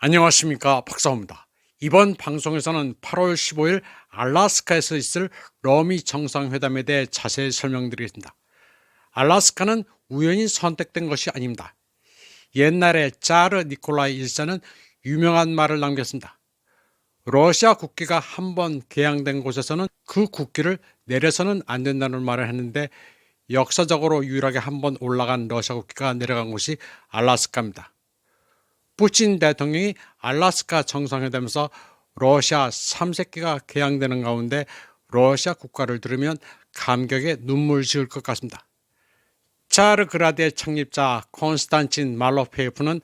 안녕하십니까 박사호입니다. 이번 방송에서는 8월 15일 알라스카에서 있을 러미 정상회담에 대해 자세히 설명드리겠습니다. 알라스카는 우연히 선택된 것이 아닙니다. 옛날에 짜르 니콜라이 1세는 유명한 말을 남겼습니다. 러시아 국기가 한 번 개양된 곳에서는 그 국기를 내려서는 안 된다는 말을 했는데 역사적으로 유일하게 한 번 올라간 러시아 국기가 내려간 곳이 알라스카입니다. 푸틴 대통령이 알라스카 정상회담에서 러시아 3세기가 개양되는 가운데 러시아 국가를 들으면 감격에 눈물 지을 것 같습니다. 차르그라드의 창립자 콘스탄친 말로페예프는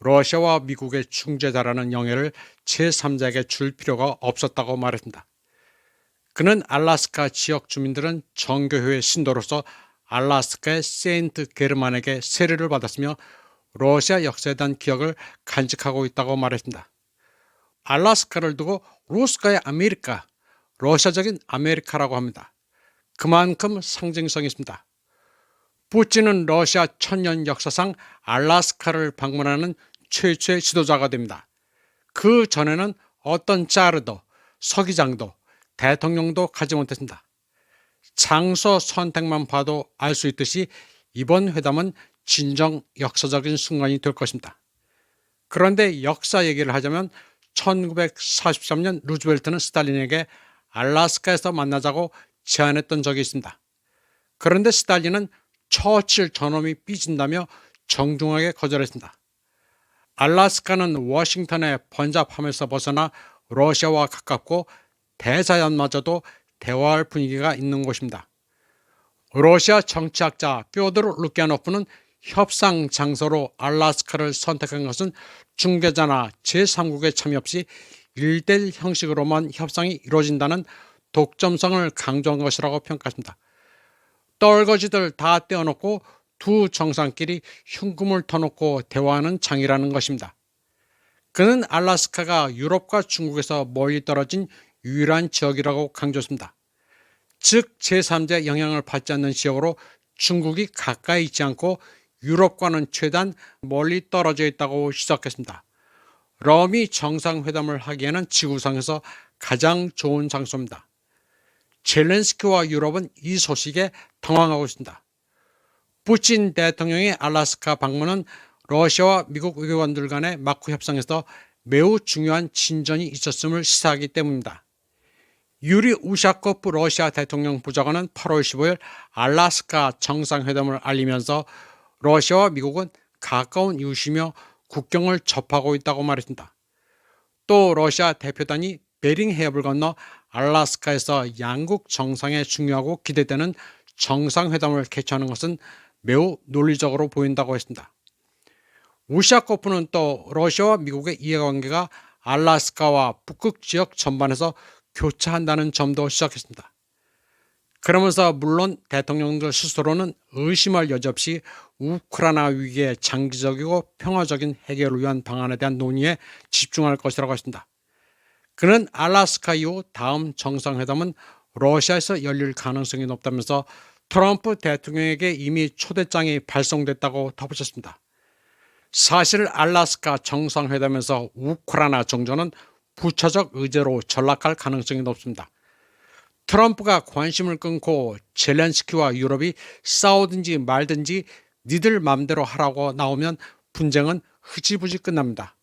러시아와 미국의 중재자라는 영예를 제3자에게 줄 필요가 없었다고 말했습니다. 그는 알라스카 지역 주민들은 정교회의 신도로서 알라스카의 세인트 게르만에게 세례를 받았으며 러시아 역사에 대한 기억을 간직하고 있다고 말했습니다. 알라스카를 두고 루스카의 아메리카, 러시아적인 아메리카라고 합니다. 그만큼 상징성이 있습니다. 푸틴은 러시아 천년 역사상 알라스카를 방문하는 최초의 지도자가 됩니다. 그 전에는 어떤 짜르도, 서기장도, 대통령도 가지 못했습니다. 장소 선택만 봐도 알 수 있듯이 이번 회담은 진정 역사적인 순간이 될 것입니다. 그런데 역사 얘기를 하자면 1943년 루즈벨트는 스탈린에게 알라스카에서 만나자고 제안했던 적이 있습니다. 그런데 스탈린은 처칠 저놈이 삐진다며 정중하게 거절했습니다. 알라스카는 워싱턴의 번잡함에서 벗어나 러시아와 가깝고 대자연마저도 대화할 분위기가 있는 곳입니다. 러시아 정치학자 뾰드르 루키아노프는 협상 장소로 알라스카를 선택한 것은 중개자나 제3국의 참여 없이 일대일 형식으로만 협상이 이루어진다는 독점성을 강조한 것이라고 평가했습니다. 떨거지들 다 떼어놓고 두 정상끼리 흉금을 터놓고 대화하는 장이라는 것입니다. 그는 알라스카가 유럽과 중국에서 멀리 떨어진 유일한 지역이라고 강조했습니다. 즉 제3자 영향을 받지 않는 지역으로 중국이 가까이 있지 않고 유럽과는 최대한 멀리 떨어져 있다고 시작했습니다. 러미 정상회담을 하기에는 지구상에서 가장 좋은 장소입니다. 젤렌스키와 유럽은 이 소식에 당황하고 있습니다. 푸틴 대통령의 알라스카 방문은 러시아와 미국 외교관들 간의 마크 협상에서 매우 중요한 진전이 있었음을 시사하기 때문입니다. 유리 우샤코프 러시아 대통령 부장관은 8월 15일 알라스카 정상회담을 알리면서 러시아와 미국은 가까운 이웃이며 국경을 접하고 있다고 말했습니다. 또 러시아 대표단이 베링 해협을 건너 알라스카에서 양국 정상에 중요하고 기대되는 정상회담을 개최하는 것은 매우 논리적으로 보인다고 했습니다. 우샤코프는 또 러시아와 미국의 이해관계가 알라스카와 북극 지역 전반에서 교차한다는 점도 시작했습니다. 그러면서 물론 대통령들 스스로는 의심할 여지 없이 우크라이나 위기의 장기적이고 평화적인 해결을 위한 방안에 대한 논의에 집중할 것이라고 했습니다. 그는 알라스카 이후 다음 정상회담은 러시아에서 열릴 가능성이 높다면서 트럼프 대통령에게 이미 초대장이 발송됐다고 덧붙였습니다. 사실 알라스카 정상회담에서 우크라이나 정전은 부차적 의제로 전락할 가능성이 높습니다. 트럼프가 관심을 끊고 젤렌스키와 유럽이 싸우든지 말든지 니들 맘대로 하라고 나오면 분쟁은 흐지부지 끝납니다.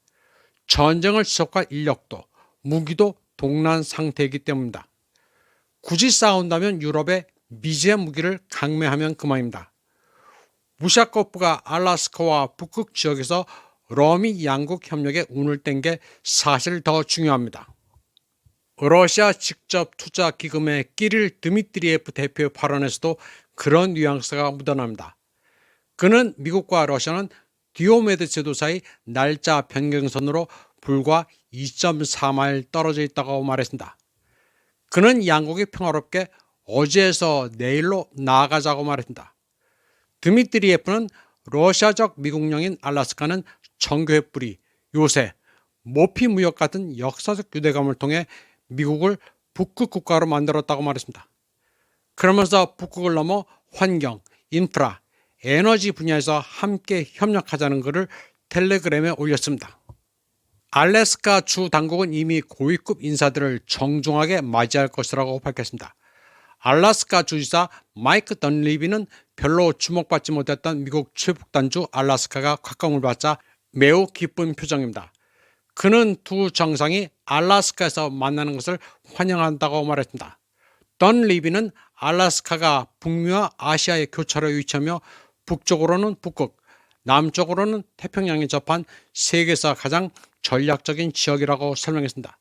전쟁을 지속할 인력도 무기도 동난 상태이기 때문입니다. 굳이 싸운다면 유럽에 미제 무기를 강매하면 그만입니다. 무샤코프가 알라스카와 북극 지역에서 러미 양국 협력에 운을 뗀 게 사실 더 중요합니다. 러시아 직접 투자 기금의 끼릴 드미트리에프 대표의 발언에서도 그런 뉘앙스가 묻어납니다. 그는 미국과 러시아는 디오메드 제도 사이 날짜 변경선으로 불과 2.4마일 떨어져 있다고 말했습니다. 그는 양국이 평화롭게 어제에서 내일로 나아가자고 말했습니다. 드미트리에프는 러시아적 미국령인 알라스카는 정교의 뿌리, 요새 모피 무역 같은 역사적 유대감을 통해 미국을 북극 국가로 만들었다고 말했습니다. 그러면서 북극을 넘어 환경, 인프라, 에너지 분야에서 함께 협력하자는 것을 텔레그램에 올렸습니다. 알래스카 주 당국은 이미 고위급 인사들을 정중하게 맞이할 것이라고 밝혔습니다. 알라스카 주지사 마이크 던리비는 별로 주목받지 못했던 미국 최북단주 알라스카가 곽광을 받자 매우 기쁜 표정입니다. 그는 두 정상이 알라스카에서 만나는 것을 환영한다고 말했습니다. 던 리비는 알라스카가 북미와 아시아의 교차로에 위치하며 북쪽으로는 북극, 남쪽으로는 태평양에 접한 세계에서 가장 전략적인 지역이라고 설명했습니다.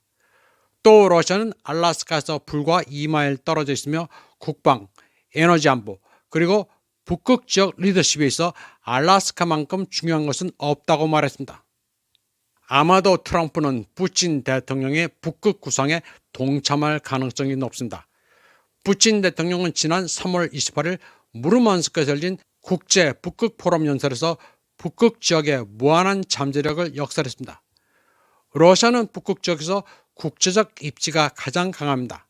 또 러시아는 알라스카에서 불과 2마일 떨어져 있으며 국방, 에너지 안보, 그리고 북극 지역 리더십에 있어 알라스카만큼 중요한 것은 없다고 말했습니다. 아마도 트럼프는 푸틴 대통령의 북극 구상에 동참할 가능성이 높습니다. 푸틴 대통령은 지난 3월 28일 무르만스크에서 열린 국제 북극 포럼 연설에서 북극 지역의 무한한 잠재력을 역설했습니다. 러시아는 북극 지역에서 국제적 입지가 가장 강합니다.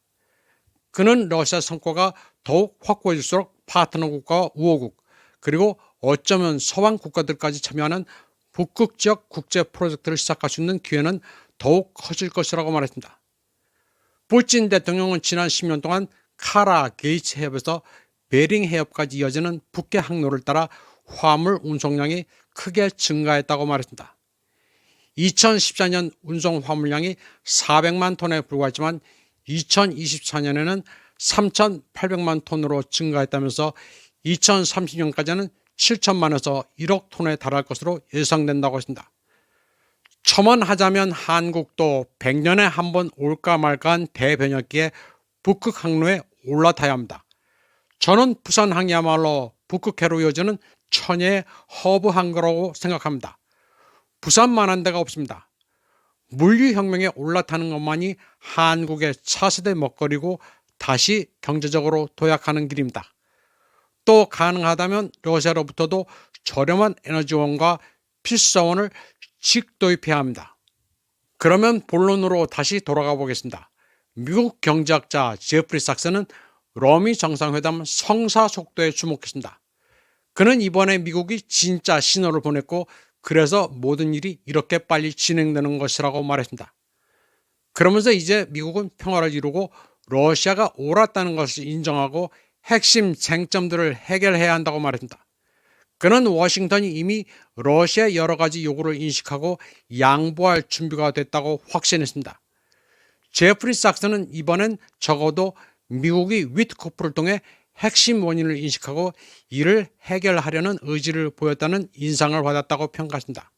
그는 러시아 성과가 더욱 확고해질수록 파트너 국가와 우호국 그리고 어쩌면 서방 국가들까지 참여하는 북극 지역 국제 프로젝트를 시작할 수 있는 기회는 더욱 커질 것이라고 말했습니다. 푸틴 대통령은 지난 10년 동안 카라 게이츠 해협에서 베링 해협까지 이어지는 북해 항로를 따라 화물 운송량이 크게 증가했다고 말했습니다. 2014년 운송 화물량이 400만 톤에 불과했지만 2024년에는 3,800만 톤으로 증가했다면서 2030년까지는 7천만에서 1억 톤에 달할 것으로 예상된다고 했습니다. 첨언하자면 한국도 100년에 한 번 올까 말까한 대변혁기에 북극 항로에 올라타야 합니다. 저는 부산 항이야말로 북극해로 이어지는 천혜의 허브 항로라고 생각합니다. 부산만한 데가 없습니다. 물류혁명에 올라타는 것만이 한국의 차세대 먹거리고 다시 경제적으로 도약하는 길입니다. 또 가능하다면 러시아로부터도 저렴한 에너지원과 필수자원을 직도입해야 합니다. 그러면 본론으로 다시 돌아가 보겠습니다. 미국 경제학자 제프리 삭스는 러미 정상회담 성사 속도에 주목했습니다. 그는 이번에 미국이 진짜 신호를 보냈고 그래서 모든 일이 이렇게 빨리 진행되는 것이라고 말했습니다. 그러면서 이제 미국은 평화를 이루고 러시아가 옳았다는 것을 인정하고 핵심 쟁점들을 해결해야 한다고 말했습니다. 그는 워싱턴이 이미 러시아의 여러 가지 요구를 인식하고 양보할 준비가 됐다고 확신했습니다. 제프리 삭스는 이번엔 적어도 미국이 위트코프를 통해 핵심 원인을 인식하고 이를 해결하려는 의지를 보였다는 인상을 받았다고 평가했습니다.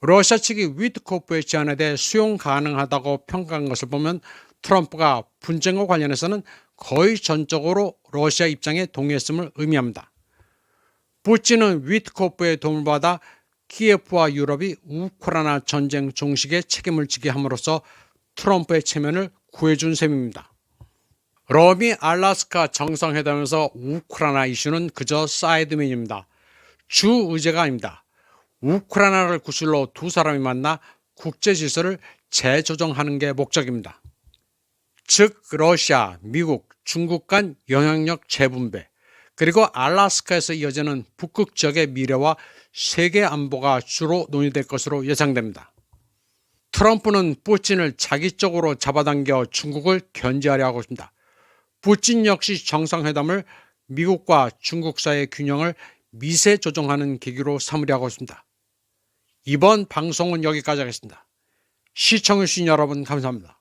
러시아 측이 위트코프의 제안에 대해 수용 가능하다고 평가한 것을 보면 트럼프가 분쟁과 관련해서는 거의 전적으로 러시아 입장에 동의했음을 의미합니다. 부친은 위트코프의 도움을 받아 키예프와 유럽이 우크라이나 전쟁 종식에 책임을 지게 함으로써 트럼프의 체면을 구해준 셈입니다. 러미 알라스카 정상회담에서 우크라이나 이슈는 그저 사이드맨입니다. 주 의제가 아닙니다. 우크라이나를 구실로 두 사람이 만나 국제 질서를 재조정하는 게 목적입니다. 즉 러시아, 미국, 중국 간 영향력 재분배 그리고 알라스카에서 이어지는 북극 지역의 미래와 세계 안보가 주로 논의될 것으로 예상됩니다. 트럼프는 푸틴을 자기 쪽으로 잡아당겨 중국을 견제하려 하고 있습니다. 푸틴 역시 정상회담을 미국과 중국 사이의 균형을 미세 조정하는 계기로 삼으려 하고 있습니다. 이번 방송은 여기까지 하겠습니다. 시청해주신 여러분 감사합니다.